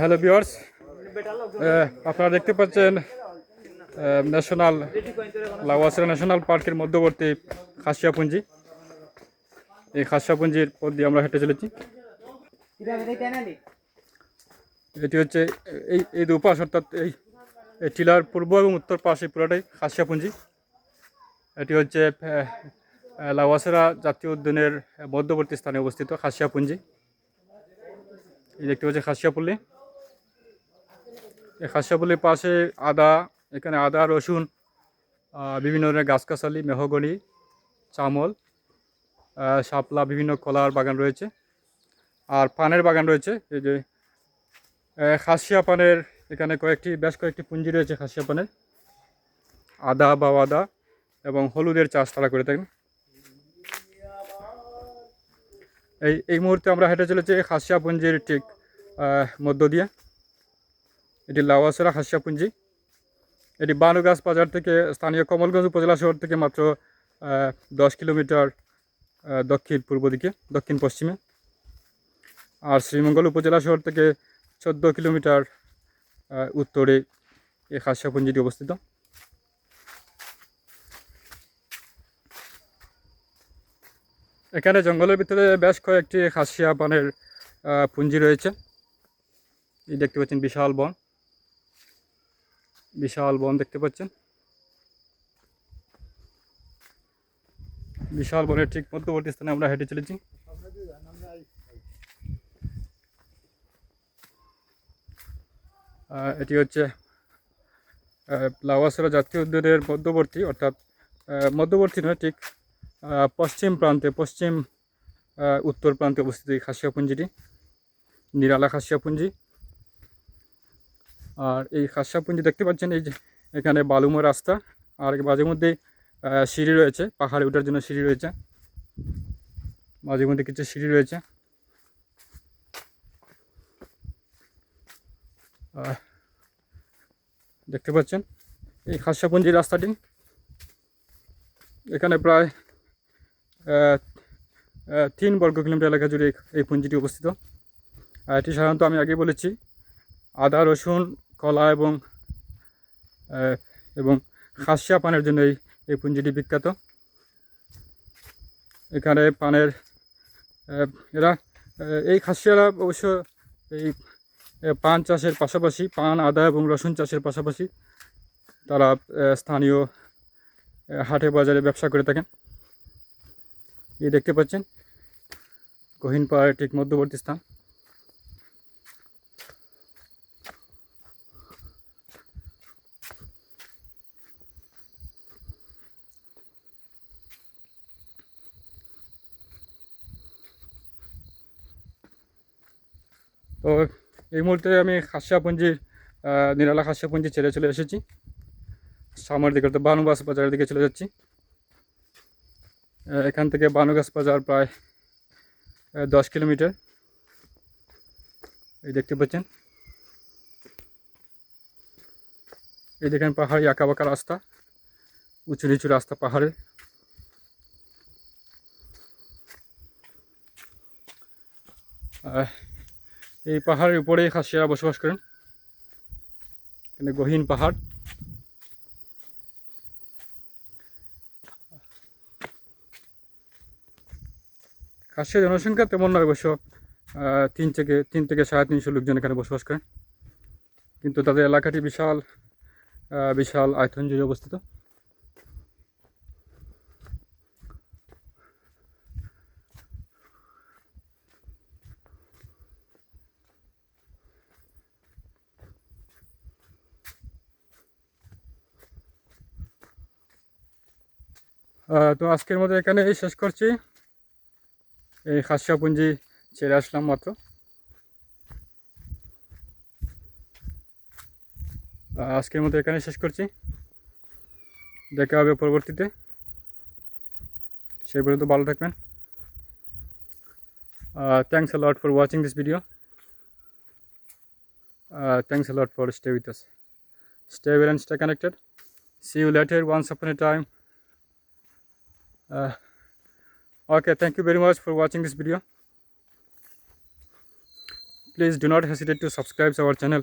Hello viewers আপনারা দেখতে পাচ্ছেন ন্যাশনাল লাওয়াসরা ন্যাশনাল পার্কের মধ্যবর্তী খাসিয়াপুঞ্জি। এই খাসিয়াপুঞ্জির পথ দিয়ে আমরা হেঁটে চলেছি। এটি হচ্ছে, এই এই দুপাশ অর্থাৎ এই এই টিলার পূর্ব এবং উত্তর পাশে পুরোটাই খাসিয়াপুঞ্জি। এটি হচ্ছে লাওয়াসেরা জাতীয় উদ্যানের মধ্যবর্তী স্থানে অবস্থিত খাসিয়াপুঞ্জি। এই দেখতে পাচ্ছি খাসিয়াপল্লী। এই খাসিয়াপল্লির পাশে আদা এখানে আদা রসুন বিভিন্ন ধরনের গাছগাছালি মেহগনি চামল শাপলা বিভিন্ন কলার বাগান রয়েছে। আর পানের বাগান রয়েছে এই যে খাসিয়া পানের এখানে কয়েকটি বেশ কয়েকটি পুঞ্জি রয়েছে খাসিয়া পানের। আদা বা আদা এবং হলুদের চাষ তারা করে থাকেন। এই এই মুহূর্তে আমরা হেঁটে চলেছি খাসিয়াপুঞ্জির ঠিক আহ, মধ্য দিয়ে। এটি লাওয়াসেরা হাসিয়াপুঞ্জি। এটি বানুগাছ বাজার থেকে স্থানীয় কমলগঞ্জ উপজেলা শহর থেকে মাত্র দশ কিলোমিটার দক্ষিণ পূর্ব দিকে, দক্ষিণ পশ্চিমে। আর শ্রীমঙ্গল উপজেলা শহর থেকে চোদ্দ কিলোমিটার উত্তরে এই হাসিয়াপুঞ্জিটি অবস্থিত। এখানে জঙ্গলের ভিতরে বেশ কয়েকটি খাসিয়া পানের পুঞ্জি রয়েছে। এই দেখতে পাচ্ছেন বিশাল বন। বিশাল বন দেখতে পাচ্ছেন। বিশাল বনের ঠিক মধ্যবর্তী স্থানে আমরা হেঁটে চলেছি। এটি হচ্ছে লাওয়াসরা জাতীয় উদ্যানের মধ্যবর্তী, অর্থাৎ মধ্যবর্তী নয়, ঠিক পশ্চিম প্রান্তে, পশ্চিম উত্তর প্রান্তে অবস্থিত এই খাসিয়াপুঞ্জিটি নিরালা খাসিয়াপুঞ্জি আর এই খাসিয়াপুঞ্জি দেখতে পাচ্ছেন এই যে এখানে বালুময় রাস্তা আর মাঝে মধ্যে সিঁড়ি রয়েছে, পাহাড়ে ওঠার জন্য সিঁড়ি রয়েছে। মাঝে মধ্যে কিছু সিঁড়ি রয়েছে। দেখতে পাচ্ছেন এই খাসিয়াপুঞ্জির রাস্তাটি। এখানে প্রায় তিন বর্গ কিলোমিটার এলাকা জুড়ে এই- এই পুঞ্জিটি অবস্থিত। এটি সাধারণত আমি আগে বলেছি, আদা, রসুন কলা এবং এবং খাসিয়া পানের জন্য এই এই পুঞ্জিটি বিখ্যাত। এখানে পানের এরা এই খাসিয়ারা অবশ্য এই পান চাষের পাশাপাশি, পান, আদা এবং রসুন চাষের পাশাপাশি তারা স্থানীয় হাটে বাজারে ব্যবসা করে থাকেন। এই দেখতে পাচ্ছেন, গহীন পাহাড়ের ঠিক মধ্যবর্তী স্থান। তো এই মুহূর্তে আমি খাসিয়াপুঞ্জির নিরালা খাসিয়াপুঞ্জি ছেড়ে চলে এসেছি। সামনের দিকে অর্থাৎ বানুগাছ বাজারের দিকে চলে যাচ্ছি। এখান থেকে বানুগাছ বাজার প্রায় দশ কিলোমিটার। এই দেখতে পাচ্ছেন। এই দেখেন পাহাড়ি আঁকা বাঁকা রাস্তা, উঁচু নিচু রাস্তা পাহাড়ের এই পাহাড়ের উপরেই খাসিয়ারা বসবাস করেন। এখানে গহীন পাহাড়। খাসিয়া জনসংখ্যা তেমন নয় অবশ্য তিন থেকে তিন থেকে সাড়ে তিনশো লোকজন এখানে বসবাস করেন। কিন্তু তাদের এলাকাটি বিশাল বিশাল আয়তন জুড়ে অবস্থিত। তো আজকের মতো এখানে শেষ করছি। এই খাসিয়াপুঞ্জি ছেড়ে আসলাম মাত্র। আজকের মতো এখানে শেষ করছি। দেখা হবে পরবর্তীতে। সেই পর্যন্ত ভালো থাকবেন। Thanks a lot for watching this video thanks a lot for stay with us stay well and stay connected see you later once upon a time uh, okay thank you very much for watching this video. Please do not hesitate to subscribe to our channel